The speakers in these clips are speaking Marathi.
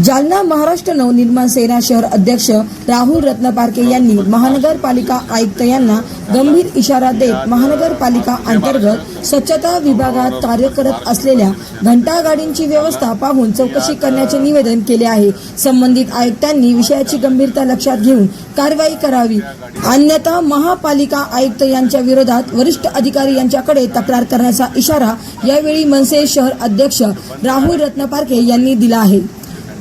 जालना महाराष्ट्र नवनिर्माण सेना शहर अध्यक्ष राहुल रत्नपारके यांनी महानगरपालिका आयुक्त यांना गंभीर इशारा देत महानगरपालिका अंतर्गत स्वच्छता विभागात कार्य करत असलेल्या घंटागाडींची व्यवस्था पाहून चौकशी करण्याचे निवेदन केले आहे. संबंधित आयुक्तांनी विषयाची गंभीरता लक्षात घेऊन कारवाई करावी. अन्यथा महापालिका आयुक्त यांच्या विरोधात वरिष्ठ अधिकारी यांच्याकडे तक्रार करण्याचा इशारा यावेळी मनसे शहर अध्यक्ष राहुल रत्नपारके यांनी दिला आहे.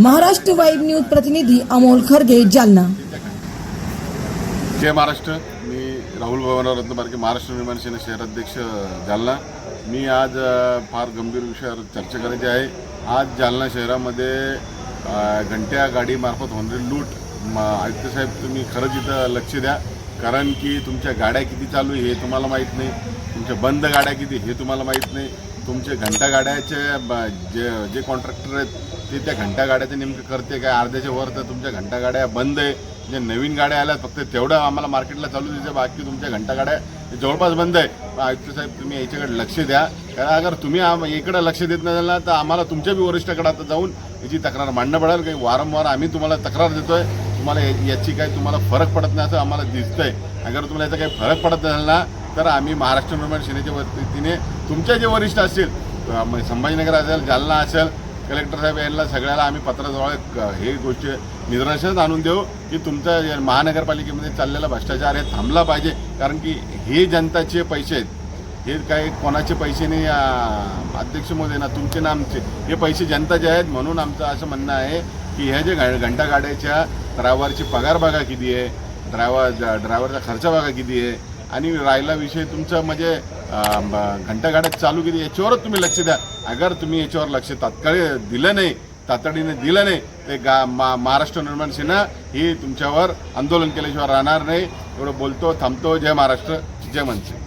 महाराष्ट्र वाईब न्यूज प्रतिनिधी अमोल खरगे जालना. जय महाराष्ट्र. मी राहुल भवनराव रत्नपारखे महाराष्ट्र निर्माण सेना शहराध्यक्ष जालना. मी आज फार गंभीर विषयावर चर्चा करायची आहे. आज जालना शहरामध्ये घंट्या गाडीमार्फत होणारी लूट म आयुक्त साहेब तुम्ही खरंच इथं लक्ष द्या. कारण की तुमच्या गाड्या किती चालू आहे हे तुम्हाला माहीत नाही. तुमच्या बंद गाड्या किती हे तुम्हाला माहीत नाही. तुमचे घंटा गाड्याचे जे जे कॉन्ट्रॅक्टर आहेत ते त्या घंटा गाड्याचे नेमकं करते काय? अर्ध्याच्या वर तर तुमच्या घंटा गाड्या बंद आहे. जे नवीन गाड्या आल्या फक्त तेवढं आम्हाला मार्केटला चालू द्यायचं बाकी तुमच्या घंटा गाड्या हे जवळपास बंद आहे. पण आयुक्त साहेब तुम्ही याच्याकडे लक्ष द्या. कारण अगर तुम्ही आम इकडं लक्ष देत नाही तर आम्हाला तुमच्या बी वरिष्ठाकडे आता जाऊन याची तक्रार मांडणं पडेल. काही वारंवार आम्ही तुम्हाला तक्रार देतो आहे तुम्हाला याची काही तुम्हाला फरक पडत नाही असं आम्हाला दिसतं आहे अगर तुम्हाला याचा काही फरक पडत नसेल ना तर आम्ही महाराष्ट्र निर्माण सेनेच्या वतीने तुमचे जे वरिष्ठ असतील संभाजीनगर असेल जालना असेल कलेक्टर साहेब यांना सगळ्याला आम्ही पत्राजवळ हे गोष्ट निदर्शनात आणून देऊ की तुमचा महानगरपालिकेमध्ये चाललेला भ्रष्टाचार हे थांबला पाहिजे. कारण की हे जनताचे पैसे आहेत. हे काही कोणाचे पैसे नाही अध्यक्ष मोदी ना तुमचे ना आमचे. हे पैसे जनताचे आहेत म्हणून आमचं असं म्हणणं आहे की ह्या जे घ- घंटा गाड्याच्या ड्रायव्हरची पगार बघा किती आहे ड्रायव्हर ड्रायव्हरचा खर्च बघा किती आहे. आणि राहिला विषय तुमचा म्हणजे अं, चालू केली याच्यावरच तुम्ही लक्ष द्या. अगर तुम्ही याच्यावर लक्ष तात्काळ दिलं नाही तातडीने दिलं नाही ते गा मा महाराष्ट्र निर्माण सेना ही तुमच्यावर आंदोलन केल्याशिवाय राहणार नाही. एवढं बोलतो थांबतो. जय महाराष्ट्र जय मनसे.